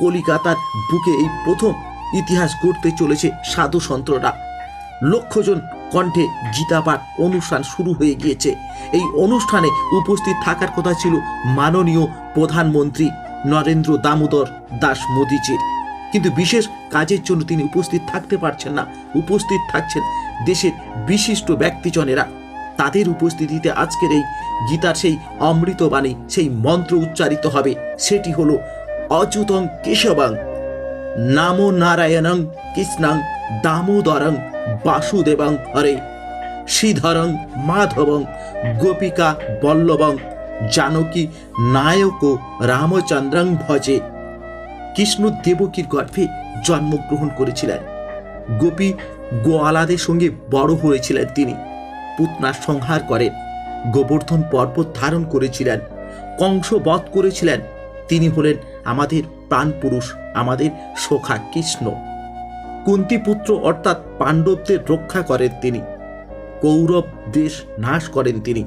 কলিকাতার বুকে এই প্রথম ইতিহাস গড়তে চলেছে সাধু সন্ত্ররা। লক্ষজন কণ্ঠে গীতাপাঠ অনুষ্ঠান শুরু হয়ে গিয়েছে। এই অনুষ্ঠানে উপস্থিত থাকার কথা ছিল মাননীয় প্রধানমন্ত্রী নরেন্দ্র দামোদর দাস মোদিজির। কিন্তু বিশেষ কাজের জন্য তিনি উপস্থিত থাকতে পারছেন না। উপস্থিত থাকছেন দেশের বিশিষ্ট ব্যক্তিজনেরা। তাদের উপস্থিতিতে আজকের এই গীতার সেই অমৃতবাণী সেই মন্ত্র উচ্চারিত হবে। সেটি হলো অচ্যুতং কেশবং। নামো নারায়ণং কৃষ্ণং দামোদরং বাসুদেবং হরে। শ্রীধরং মাধবং গোপিকা বল্লভং জানকী নায়ক রামচন্দ্রং ভজে। কৃষ্ণ দেবকীর গর্ভে জন্মগ্রহণ করেছিলেন। গোপী গোয়ালাদের সঙ্গে বড় হয়েছিলেন তিনি। পুতনার সংহার করেন। গোবর্ধন পর্বত ধারণ করেছিলেন। কংস বধ করেছিলেন। তিনি হলেন আমাদের প্রাণপুরুষ, আমাদের সখা কৃষ্ণ। কুন্তিপুত্র অর্থাৎ পাণ্ডবদের রক্ষা করেন তিনি, কৌরব দেশ নাশ করেন তিনি।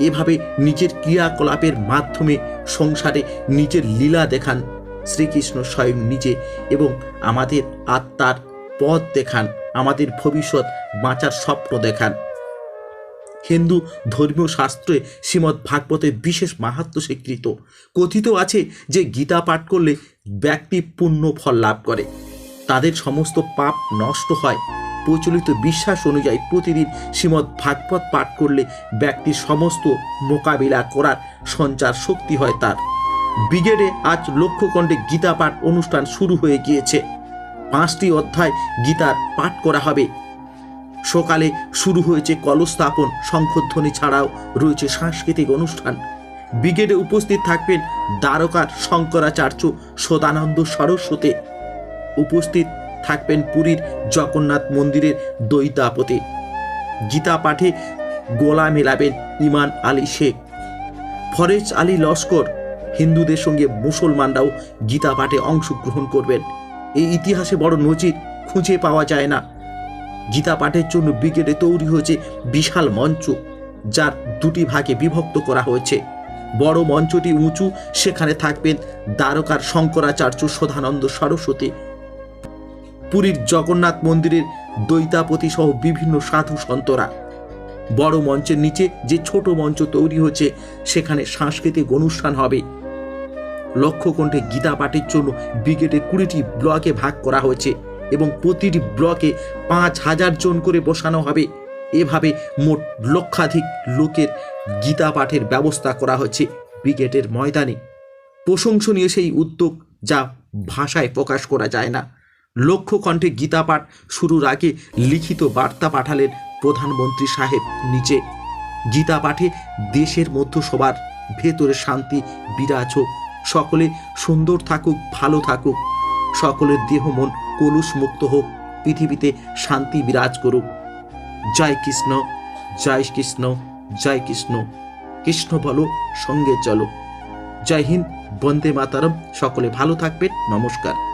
এভাবে নিজের ক্রিয়াকলাপের মাধ্যমে সংসারে নিজের লীলা দেখান, শ্রীকৃষ্ণ স্বয়ং নিজে এবং আমাদের আত্মার পথ দেখান, আমাদের ভবিষ্যৎ বাঁচার স্বপ্ন দেখান। হিন্দু ধর্মীয় শাস্ত্রে শ্রীমৎ ভাগবতের বিশেষ মাহাত্ম স্বীকৃত। কথিত আছে যে গীতা পাঠ করলে ব্যক্তি পুণ্য ফল লাভ করে। তাদের সমস্ত পাপ নষ্ট হয়। প্রচলিত বিশ্বাস অনুযায়ী প্রতিদিন শ্রীমৎ ভাগবত পাঠ করলে ব্যক্তির সমস্ত মোকাবিলা করার সঞ্চার শক্তি হয় তার। ব্রিগেডে আজ লক্ষ্যকণ্ডে গীতা পাঠ অনুষ্ঠান শুরু হয়ে গিয়েছে। পাঁচটি অধ্যায় গীতার পাঠ করা হবে। সকালে শুরু হয়েছে কলস্থাপন শঙ্খধ্বনি ছাড়াও রয়েছে সাংস্কৃতিক অনুষ্ঠান। ব্রিগেডে উপস্থিত থাকবেন দ্বারকার শঙ্করাচার্য সদানন্দ সরস্বতী। উপস্থিত থাকবেন পুরীর জগন্নাথ মন্দিরের দৈতাপতি গীতা পাঠে গোলা মেলাবেন ইমান আলী শেখ। ফরেজ আলী লস্কর, হিন্দুদের সঙ্গে মুসলমানরাও গীতা পাঠে অংশগ্রহণ করবেন। এই ইতিহাসে বড় নজির খুঁজে পাওয়া যায় না। গীতা পাঠের জন্য ব্রিগেডে তৈরি হয়েছে বিশাল মঞ্চ, যার দুটি ভাগে বিভক্ত করা হয়েছে। বড় মঞ্চটি উঁচু, সেখানে থাকবেন দ্বারকার শঙ্করাচার্য সদানন্দ সরস্বতী। পুরীর জগন্নাথ মন্দিরের দৈতাপতি সহ বিভিন্ন সাধু সন্তরা। বড় মঞ্চের নিচে যে ছোট মঞ্চ তৈরি হচ্ছে সেখানে সাংস্কৃতিক অনুষ্ঠান হবে। লক্ষ্যকণ্ঠে গীতা পাঠের জন্য ব্রিগেডে কুড়িটি ব্লকে ভাগ করা হয়েছে। এবং প্রতিটি ব্লকে পাঁচ হাজার জন করে বসানো হবে। এভাবে মোট লক্ষাধিক লোকের গীতা পাঠের ব্যবস্থা করা হয়েছে ব্রিগেডের ময়দানে। প্রশংসনীয় সেই উদ্যোগ যা ভাষায় প্রকাশ করা যায় না। লক্ষ্য কণ্ঠে গীতা পাঠ শুরুর আগে লিখিত বার্তা পাঠালেন প্রধানমন্ত্রী সাহেব নিচে। গীতা পাঠে দেশের মধ্য সবার ভেতরে শান্তি, বিরাজ হোক, সকলে সুন্দর থাকুক, ভালো থাকুক, সকলের দেহ মন কলুষ মুক্ত হোক, পৃথিবীতে শান্তি বিরাজ করুক। জয় কৃষ্ণ জয় কৃষ্ণ জয় কৃষ্ণ। কৃষ্ণ বলো, সঙ্গে চলো। জয় হিন্দ, বন্দে মাতারম। সকলে ভালো থাকবেন। নমস্কার।